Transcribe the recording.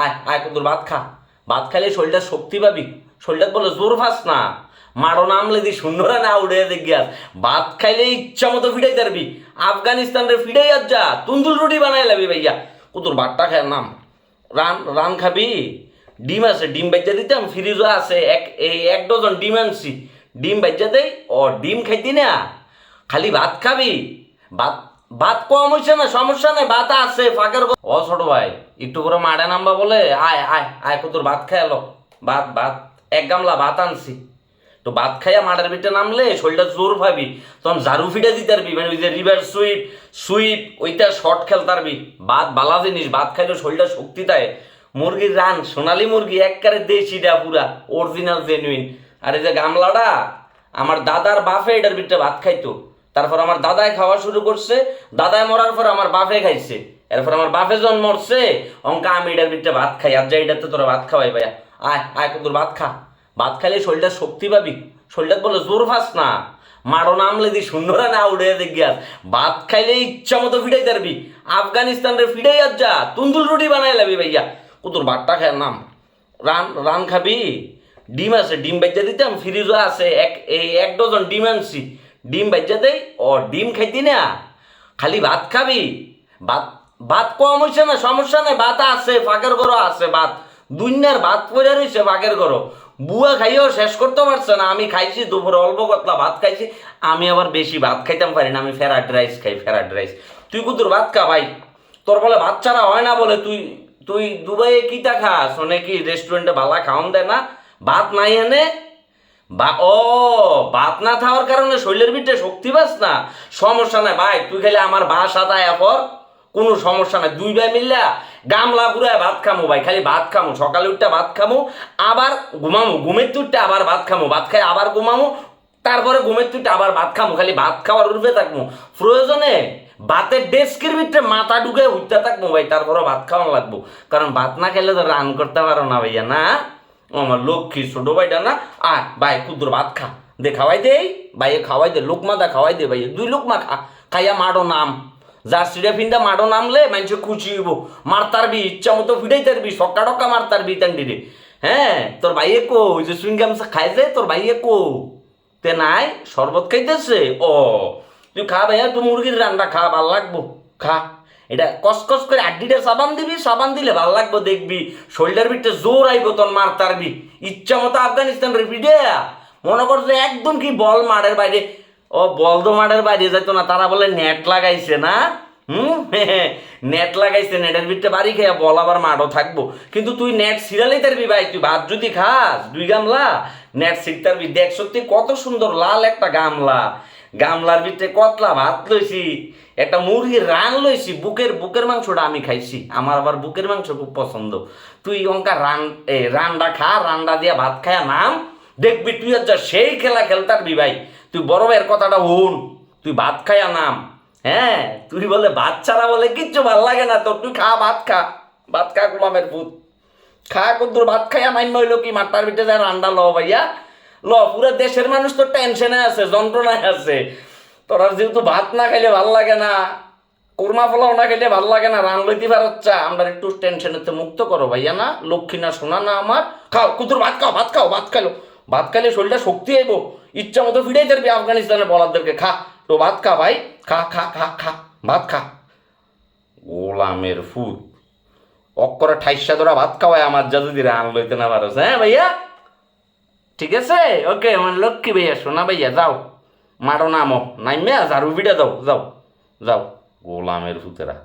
আয় আয় কুতুর ভাত খা। ভাত খাইলে শরীরটা শক্তি পাবি। শরীরটা বলে জোর ফাস না। মারো নামলে দি, সুন্দরা না উড়ে দেখিয়াস ভাত খাইলে ইচ্ছা মতো ফিটাই পারবি আফগানিস্তান রে ফিটাই আর যা। তুন্দুল রুটি বানাই লাবি ভাইয়া। কুতুর ভাতটা খায় নাম। রান রান খাবি? ডিম আছে, ডিম বাজ্যা দিতাম, ফ্রিজও আছে, এক, এই এক ডজন ডিম আনছি। ডিম বাজ্যা দেই ও ডিম খাইতি না। খালি ভাত খাবি। ভাত ভাত কম হয়েছে না, সমস্যা নেই, ভাত আছে, ফাঁকের ও ছোট ভাই, একটু করে মাডে নামবা বলে, আয় আয় আয়, কুতুর ভাত খাই এলো ভাত ভাত, এক গামলা ভাত আনছি। তো ভাত খাইয়া মাঠের ভিতরে নামলে শরীরটা জোর পাবি তখন ঝাড়ু ফিটা দিতে পারবি মানে ওই যে রিভার সুইপ সুইপ ওইটা শর্ট খেলতে পারবি। ভাত বালা জিনিস, ভাত খাইলে শরীরটা শক্তি দেয়। মুরগির রান, সোনালি মুরগি, একবারে দেশিটা পুরা অরিজিনাল জেনুইন আর এই যে গামলাটা, আমার দাদার বাফে এটার ভিতরে ভাত খাইতো। তারপর আমার দাদায় খাওয়া শুরু করছে দাদায় মরার পর আমার বাপে খাইছে। এরপর আমার বাপে জন মরছে। অঙ্কা, আমি এটার ভিতরে ভাত খাই। আর যাই এটাতে তোরা ভাত খাওয়াই ভাইয়া। আয় আয় কুতুর ভাত খা। ভাত খাইলে শরীরটা শক্তি পাবি। শরীরটা বলে জোর ফাস না। মারো নামলে দি, সুন্দরা না উড়ে দেখিয়াস ভাত খাইলে ইচ্ছা মতো ফিটাই পারবি আফগানিস্তান রে ফিটাই আর যা তুন্দুল রুটি বানাই লাবি ভাইয়া। কুতুর ভাতটা খায় নাম। রান রান খাবি। ডিম আছে, ডিম বাজ্যা দিতাম, ফ্রিজও আছে, এক, এই এক ডজন ডিম আনছি। ডিম বাজ্যা দেই ও ডিম খাইতি না। খালি ভাত খাবি। ভাত ভাত কম হয়েছে না, সমস্যা নেই, ভাত আছে ফাঁকের ঘরও আছে, ভাত। দুনিয়ার ভাত পড়ে রয়েছে ফাঁকের ঘরও বুয়া খাইও শেষ করতে পারছে না, আমি খাইছি, দুপুরে অল্প কতলা ভাত খাইছি, আমি আবার বেশি ভাত খাইতাম পারি না, আমি ফ্রাইড রাইস খাই ফ্রাইড রাইস। তুই কুতুর ভাত খা ভাই। তোর বলে ভাত ছাড়া হয় না বলে তুই তুই দুবাইয়ে কিটা খাস? মানে কি রেস্টুরেন্টে ভালো খাওয়ান দেয় না? ভাত নাই এনে বা, ও ভাত না খাওয়ার কারণে শরীরের ভিতরে শক্তি পাস না। সমস্যা নাই, ভাই, তুই খালি আমার বাসা দেয় পর কোনো সমস্যা নাই, দুই ভাই মিললা গামলা পুরায় ভাত খামো ভাই, খালি ভাত খামো, সকালে উঠতে ভাত খামো, আবার ঘুমামো, ঘুমের তুটতে আবার ভাত খামো, ভাত খাই আবার ঘুমামো, তারপরে ঘুমের তুটতে আবার ভাত খামো, খালি ভাত খাওয়ার উঠবে থাকব প্রয়োজনে ভাতের ডেস্কের ভিতরে মাথা ঢুকে উঠতে থাকব ভাই তারপরে ভাত খাওয়ানো লাগবো। কারণ ভাত না খেলে তো রান করতে পারো না ভাইয়া, না? আমার লক্ষ্মী ছোট ভাইটা না, আয়, ভাই কুদুর ভাত খা। দে খাওয়াই দে, ভাইয়ে খাওয়াই দে, লোকমা দা খাওয়াই দে, ভাইয়ে। দুই লোকমা খা। খাইয়া মাডো নাম। জার্সিটা ফিন্দা মাডো নামলে মানুষে খুশি হইব। মারতারবি ইচ্ছা মতো ফিটাই তারবি সক্কা টক্কা মারতারবি তান্ডি রে। হ্যাঁ তোর ভাইয়ে কো ওই যে সুইংগাম খাই যে, তোর ভাইয়ে কো তে নাই, শরবত খাইতেছে? ও, তুই খা ভাইয়া তুই মুরগির রান্না খা, ভালো লাগবো। খা। এটা কসকস করে আড্ডিটা সাবান দিবি, সাবান দিলে ভালো লাগবো দেখবি। শোল্ডার ভিতরে জোর আইব তোর মার তারবি। ইচ্ছা মতো আফগানিস্তান রেপিডে মনে কর যে একদম কি বল মাঠের বাইরে। ও, বল তো মাঠের বাইরে যেত না, তারা বলে নেট লাগাইছে না। হুম? নেট লাগাইছে, নেটের ভিতরে বাড়ি খেয়ে বল আবার মাঠও থাকব। কিন্তু তুই নেট সিরালেই তারবি ভাই, তুই ভাত যদি খাস, দুই গামলা, নেট শিখতে পারবি দেখ সত্যি কত সুন্দর, লাল একটা গামলা। গামলার ভিতরে কতলা ভাত লইছি, একটা মুরগির রান লইছি, বুকের বুকের মাংসটা আমি খাইছি, আমার আবার বুকের মাংস খুব পছন্দ। তুই অঙ্কা রান রান্ডা খা, রান্ডা দিয়া ভাত খায়া নাম, দেখবি তুই যা সেই খেলা খেলতারবি ভাই তুই বড় ভাইয়ের কথাটা হন, তুই ভাত খায়া নাম হ্যাঁ তুই বলে ভাত ছাড়া বলে কিচ্ছু ভালো লাগে না তোর, তুই খা, ভাত খা ভাত খা, গোলামের ভূত খা, কদ্দুর, ভাত খাইয়া মান্য হইল কি, মাঠটার ভিতরে রান্না ল ভাইয়া। ল, পুরো দেশের মানুষ তো টেনশনে আছে, যন্ত্রণায় আছে। তোরা যেহেতু ভাত না খাইলে ভালো লাগে না, কোরমা পোলাও না খাইলে ভালো লাগে না, রান লইতে পারচ্ছা আমরা একটু টেনশনেতে মুক্ত করো ভাইয়া না, লক্ষ্মী না শোনা না আমার। খাও, কুতুর ভাত খাও ভাত খাও, ভাত খাইলো। ভাত খাইলে শরীরটা শক্তি আইব, ইচ্ছা মতো ফিরে যাবি আফগানিস্তানের বলারদেরকে। খা, তো ভাত খা ভাই, খা খা খা খা, ভাত খা। গোলামের ফুট অক্ষরে ঠাইসা ধরা ভাত খাওয়ায় আমার যা যদি রান লইতে না পারো। হ্যাঁ ভাইয়া? ঠিক আছে? ওকে আমার লক্ষ্মী ভাইয়া সোনা ভাইয়া, যাও। মারো নামো নাইমে ঝাড়ু বিটা দাও, যাও যাও। গোলামের ফুতেরা